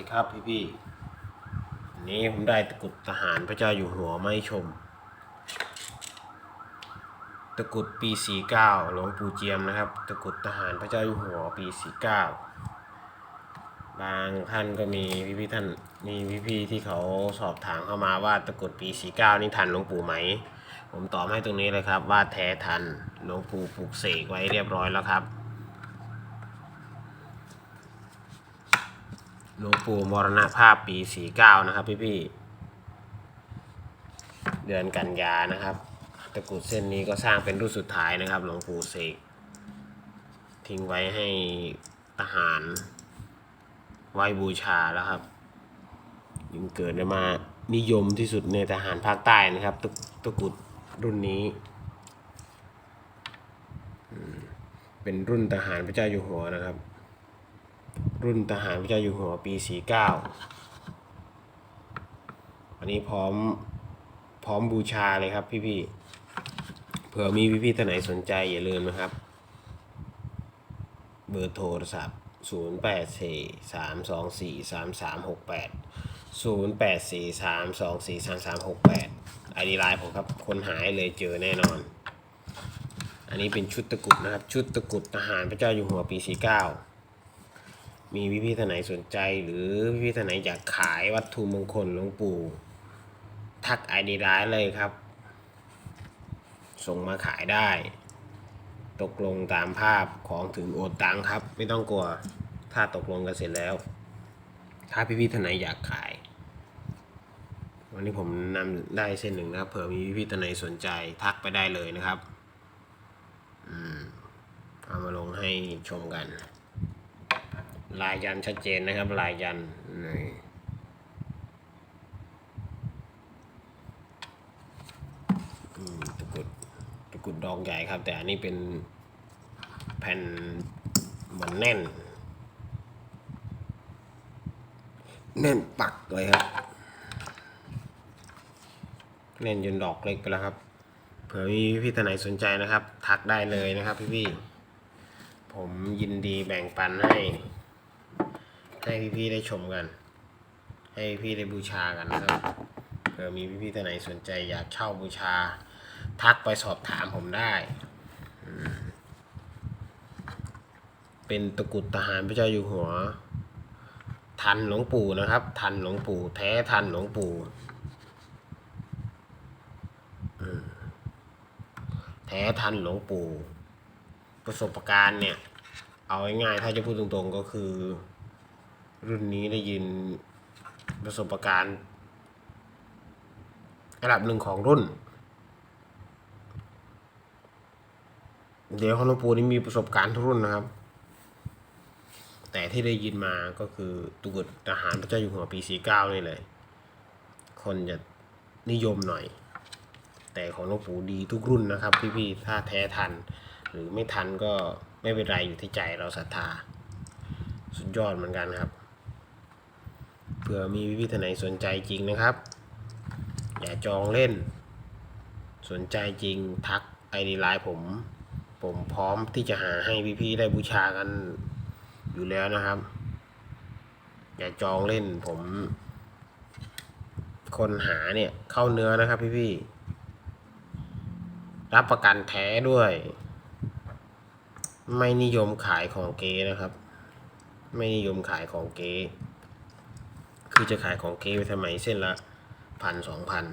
ดีครับพี่พี่นี้ผมได้ตะกรุดทหารพระเจ้าอยู่หัวมาให้ชม ตะกรุดปี 49 หลวงปู่เจียมนะครับ ตะกรุดทหารพระเจ้าอยู่หัวปี 49 บางท่านก็มีพี่พี่ท่านมีพี่พี่ที่เขาสอบถามเข้ามาว่าตะกรุดปี 49 นี่ทันหลวงปู่ไหม ผมตอบให้ตรงนี้เลยครับว่าแท้ทันหลวงปู่ปลูกเสกไว้เรียบร้อยแล้วครับ หลวงปู่มรณภาพปี49นะครับพี่พี่เดือนกันยานะครับ ตะกุดเส้นนี้ก็สร้างเป็นรุ่นสุดท้ายนะครับหลวงปู่เสกทิ้งไว้ให้ทหาร ไว้บูชาแล้วครับยิ่งเกิดมานิยมที่สุดในทหารภาคใต้นะครับ ตะตะกุดรุ่นนี้ เป็นรุ่นทหารพระเจ้าอยู่หัวนะครับ รุ่นทหารพระเจ้าอยู่หัวปี 49 อันนี้พร้อมพร้อมบูชาเลยครับพี่ๆ เผื่อมีพี่ๆท่านไหนสนใจอย่าลืมนะครับ เบอร์โทรศัพท์ 0 8 4 3 2 4 3 3 6 8 0 8 4 3 2 4 3 3 6 8ไอดีไลน์ผมครับ คนหายเลยเจอแน่นอน อันนี้เป็นชุดตะกุดนะครับ ชุดตะกุดทหารพระเจ้าอยู่หัวปี 49 มีพี่พี่ท่านไหนสนใจ หรือพี่พี่ท่านไหนอยากขายวัตถุมงคลหลวงปู่ ทักไอดีไลน์เลยครับ ส่งมาขายได้ ตกลงตามภาพของถึงโอนตังครับ ไม่ต้องกลัวถ้าตกลงกันเสร็จแล้ว ถ้าพี่พี่ท่านไหนอยากขาย วันนี้ผมนำได้เส้นหนึ่งนะครับเผื่อมีพี่พี่ท่านไหนสนใจทักไปได้เลยนะครับ อืมเอามาลงให้ชมกัน ลายยันชัดเจนนะครับ ลายยันนี่ตะกุดตะกุดดอกใหญ่ครับ แต่อันนี้เป็นแผ่นเหมือนแน่น แน่นปักเลยครับ แน่นจนดอกเล็กไปแล้วครับ เผื่อมีพี่ท่านไหนสนใจนะครับ ทักได้เลยนะครับพี่ๆผมยินดีแบ่งปันให้ ให้พี่ๆได้ชมกัน ให้พี่ได้บูชากันนะครับเผื่อมีพี่ๆท่านไหนสนใจอยากเช่าบูชา ทักไปสอบถามผมได้ เป็นตะกุดทหารพระเจ้าอยู่หัว ทันหลวงปู่นะครับ ทันหลวงปู่ แท้ทันหลวงปู่แท้ทันหลวงปู่ ประสบการณ์เนี่ย เอาง่ายๆถ้าจะพูดตรงๆก็คือ รุ่นนี้ได้ยินประสบการณ์ระดับหนึ่งของรุ่น เดี๋ยวของหลวงปูนี่มีประสบการณ์ทุกรุ่นนะครับ แต่ที่ได้ยินมาก็คือตุกุดทหารพระเจ้าอยู่หัวปี 49 นี่เลย คนจะนิยมหน่อย แต่ของหลวงปู่ดีทุกรุ่นนะครับ พี่ๆ ถ้าแท้ทัน หรือไม่ทันก็ไม่เป็นไรอยู่ที่ใจเราศรัทธา สุดยอดเหมือนกันครับ ผื่อมีพี่ๆท่านไหนสนใจจริงนะครับ อย่าจองเล่น สนใจจริงทักไอดีไลน์ผม ผมพร้อมที่จะหาให้พี่ๆได้บูชากันอยู่แล้วนะครับ อย่าจองเล่นผมคนหาเนี่ยเข้าเนื้อนะครับพี่ๆรับประกันแท้ด้วย ไม่นิยมขายของเก๊นะครับ ไม่นิยมขายของเก๊ คือจะขายของเก๊ไปทำไมเส้นละพันสองพัน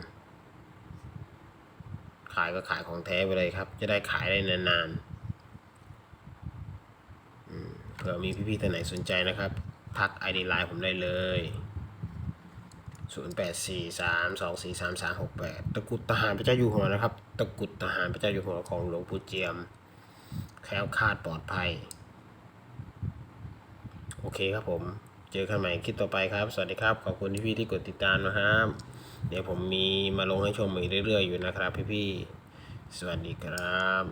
ขายก็ขายของแท้ไปเลยครับ จะได้ขายได้นานๆเผื่อมีพี่ๆท่านไหนสนใจนะครับ ทักไอดีไลน์ผมได้เลย 0 8 4 3 2 4 3 3 6 8 ตะกุดทหารพระเจ้าอยู่หัวนะครับ ตะกุดทหารพระเจ้าอยู่หัวของหลวงปู่เจียม แคล้วคลาดปลอดภัย โอเคครับผม จอกันใหม่คลิปต่อไปครับ สวัสดีครับ ขอบคุณพี่ๆที่กดติดตามนะครับ เดี๋ยวผมมีมาลงให้ชมอีกเรื่อยๆอยู่นะครับพี่ๆสวัสดีครับ